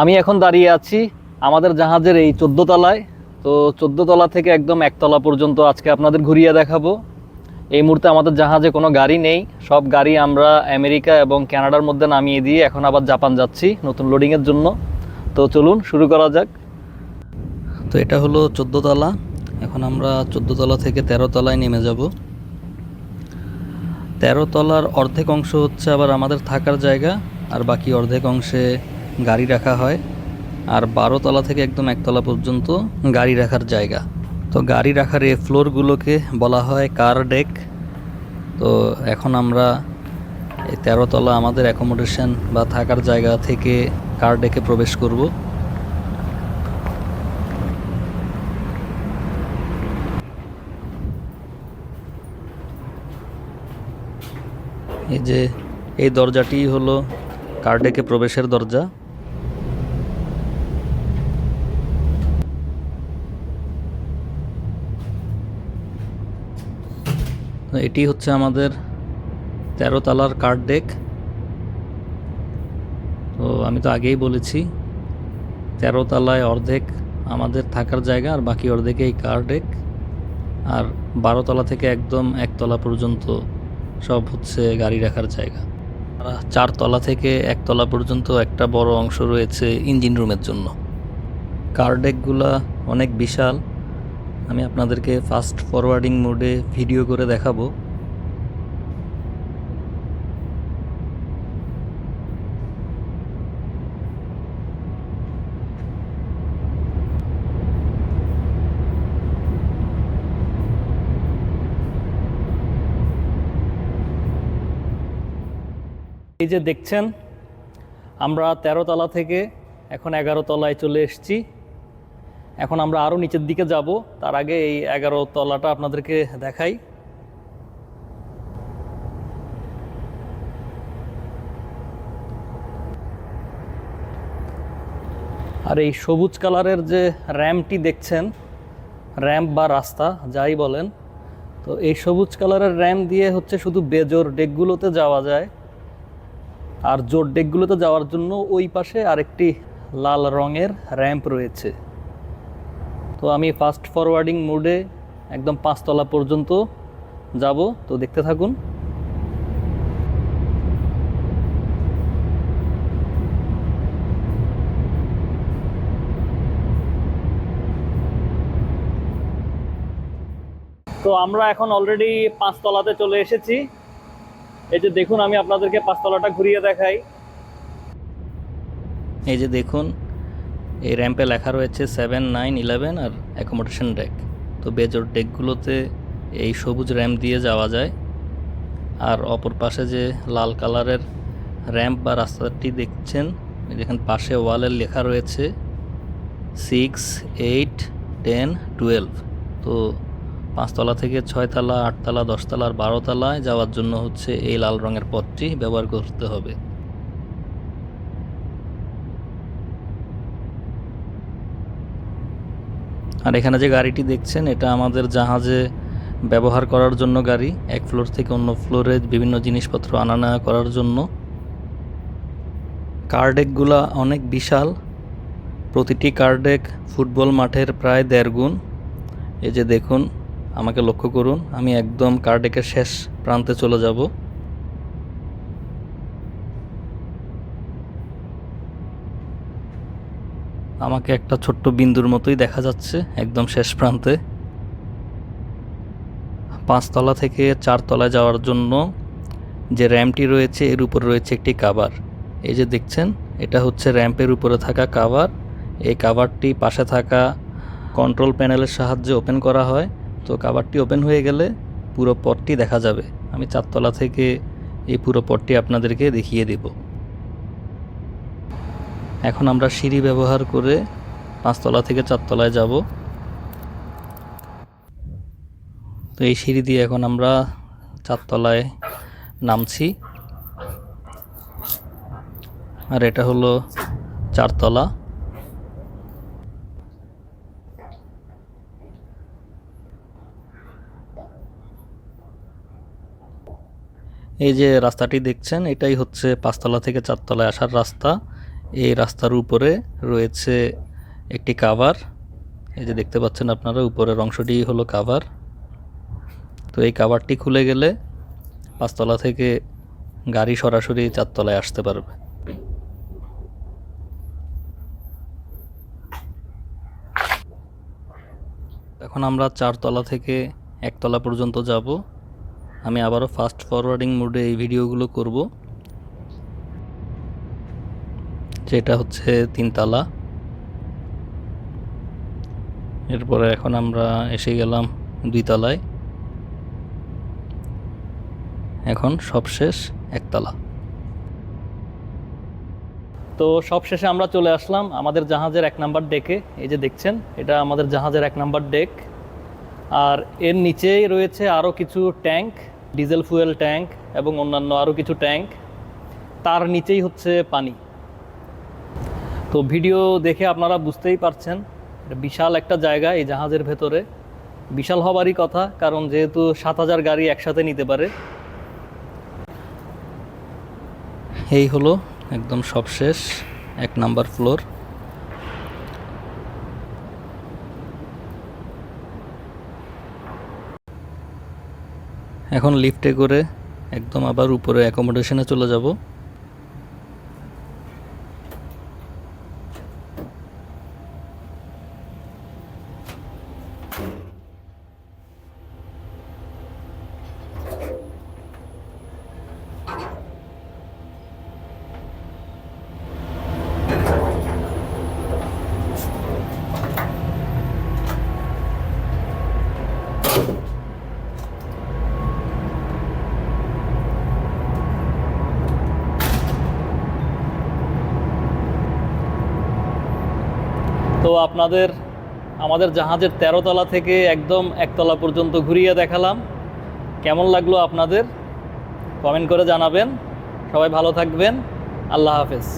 আমি এখন দাঁড়িয়ে আছি আমাদের জাহাজের এই তলায় তো তলা থেকে একদম একতলা পর্যন্ত আজকে আপনাদের ঘুরিয়ে দেখাবো। এই মুহূর্তে আমাদের জাহাজে কোনো গাড়ি নেই। সব গাড়ি আমরা আমেরিকা এবং কানাডার মধ্যে নামিয়ে দিয়ে এখন আবার জাপান যাচ্ছি নতুন লোডিংয়ের জন্য। তো চলুন, শুরু করা যাক। তো এটা হলো তলা এখন আমরা তলা থেকে তলায় নেমে যাব। তলার অর্ধেক অংশ হচ্ছে আবার আমাদের থাকার জায়গা, আর বাকি অর্ধেক অংশে গাড়ি রাখা হয় আর বারো তলা থেকে একদম একতলা পর্যন্ত গাড়ি রাখার জায়গা। তো গাড়ি রাখার এই ফ্লোরগুলোকে বলা হয় কার ডেক তো এখন আমরা এই তেরো তলা আমাদের অ্যাকোমোডেশন বা থাকার জায়গা থেকে কার ডেকে প্রবেশ করব। এই যে এই দরজাটি হলো কার্ডেকে প্রবেশের দরজা। এটি হচ্ছে আমাদের তেরো তালার কার্ড ডেক। তো আমি তো আগেই বলেছি, তেরো তালায় অর্ধেক আমাদের থাকার জায়গা আর বাকি অর্ধেকে এই কার ডেক। আর বারো তলা থেকে একদম একতলা পর্যন্ত সব হচ্ছে গাড়ি রাখার জায়গা। আর চার তলা থেকে একতলা পর্যন্ত একটা বড় অংশ রয়েছে ইঞ্জিন রুমের জন্য। কার ডেকগুলা অনেক বিশাল। আমি আপনাদেরকে ফাস্ট ফরওয়ার্ডিং মোডে ভিডিও করে দেখাবো। এই যে দেখছেন, আমরা তেরো তলা থেকে এখন এগারো তলায় চলে এসেছি। এখন আমরা আরও নিচের দিকে যাব। তার আগে এই এগারো তলাটা আপনাদেরকে দেখাই। আর এই সবুজ কালারের যে র্যাম্পটি দেখছেন, র্যাম্প বা রাস্তা, যাই বলেন, তো এই সবুজ কালারের র্যাম্প দিয়ে হচ্ছে শুধু বেজোর ডেকগুলোতে যাওয়া যায়। আর জোর ডেকগুলোতে যাওয়ার জন্য ওই পাশে আরেকটি লাল রঙের র্যাম্প রয়েছে। তো আমি ফাস্ট ফরওয়ার্ডিং মোডে একদম পাঁচতলা পর্যন্ত যাব, তো দেখতে থাকুন। তো আমরা এখন অলরেডি পাঁচতলাতে চলে এসেছি। এই যে দেখুন, আমি আপনাদেরকে পাঁচতলাটা ঘুরিয়ে দেখাই। এই যে দেখুন এই র্যাম্পে লেখা রয়েছে সেভেন নাইন ইলেভেন আর অ্যাকোমোডেশন ডেক তো বেজোর ডেকগুলোতে এই সবুজ র্যাম্প দিয়ে যাওয়া যায়। আর অপর পাশে যে লাল কালারের র্যাম্প বা রাস্তাটি দেখছেন দেখেন পাশে ওয়ালের লেখা রয়েছে সিক্স এইট টেন টুয়েলভ তো পাঁচতলা থেকে ছয়তলা, আটতলা, দশতলা আর বারোতলায় যাওয়ার জন্য হচ্ছে এই লাল রঙের পথটি ব্যবহার করতে হবে। আর এখানে যে গাড়িটি দেখছেন, এটা আমাদের জাহাজে ব্যবহার করার জন্য গাড়ি। এক ফ্লোর থেকে অন্য ফ্লোরে বিভিন্ন জিনিসপত্র আনা নেওয়া করার জন্য। কার্ডেকগুলা অনেক বিশাল। প্রতিটি কার্ডেক ফুটবল মাঠের প্রায় দেড় গুণ। এই যে দেখুন, আমাকে লক্ষ্য করুন, আমি একদম কার্ডেকের শেষ প্রান্তে চলে যাব। আমাকে একটা ছোট্ট বিন্দুর মতোই দেখা যাচ্ছে একদম শেষ প্রান্তে। পাঁচতলা থেকে চারতলায় যাওয়ার জন্য যে র্যাম্পটি রয়েছে, এর উপর রয়েছে একটি কাভার। এই যে দেখছেন, এটা হচ্ছে র্যাম্পের উপরে থাকা কাভার। এই কাভারটি পাশে থাকা কন্ট্রোল প্যানেলের সাহায্যে ওপেন করা হয়। তো কাভারটি ওপেন হয়ে গেলে পুরো পথটি দেখা যাবে। আমি চারতলা থেকে এই পুরো পথটি আপনাদেরকে দেখিয়ে দেব। এখন আমরা সিঁড়ি ব্যবহার করে পাঁচতলা থেকে চারতলায় যাব। তো এই সিঁড়ি দিয়ে এখন আমরা চারতলায় নামছি। আর এটা হলো চারতলা। এই যে রাস্তাটি দেখছেন, এটাই হচ্ছে পাঁচতলা থেকে চারতলায় আসার রাস্তা। এই রাস্তার উপরে রয়েছে একটি কাভার এই যে দেখতে পাচ্ছেন আপনারা, উপরের অংশটি হলো কাভার তো এই কাভারটি খুলে গেলে পাঁচতলা থেকে গাড়ি সরাসরি চারতলায় আসতে পারবে। এখন আমরা চারতলা থেকে একতলা পর্যন্ত যাব। আমি আবারও ফাস্ট ফরওয়ার্ডিং মোডে এই ভিডিওগুলো করব। যেটা হচ্ছে তিনতলা। এরপরে এখন আমরা এসে গেলাম দুই তলায় এখন সবশেষ একতলা। তো সবশেষে আমরা চলে আসলাম আমাদের জাহাজের এক নাম্বার ডেকে। এই যে দেখছেন, এটা আমাদের জাহাজের এক নাম্বার ডেক। আর এর নিচেই রয়েছে আরও কিছু ট্যাঙ্ক, ডিজেল ফুয়েল ট্যাঙ্ক এবং অন্যান্য আরও কিছু ট্যাঙ্ক। তার নিচেই হচ্ছে পানি। তো ভিডিও দেখে আপনারা বুঝতেই পারছেন বিশাল একটা জায়গা এই জাহাজের ভেতরে। বিশাল হবারই কথা, কারণ যেহেতু সাত হাজার গাড়ি একসাথে নিতে পারে। এই হলো একদম সবশেষ এক নাম্বার ফ্লোর। এখন লিফটে করে একদম আবার উপরে অ্যাকোমোডেশনে চলে যাব। তো আপনাদের, আমাদের জাহাজের তেরোতলা থেকে একদম একতলা পর্যন্ত ঘুরিয়ে দেখালাম। কেমন লাগল আপনাদের? কমেন্ট করে জানাবেন। সবাই ভালো থাকবেন। আল্লাহ হাফেজ।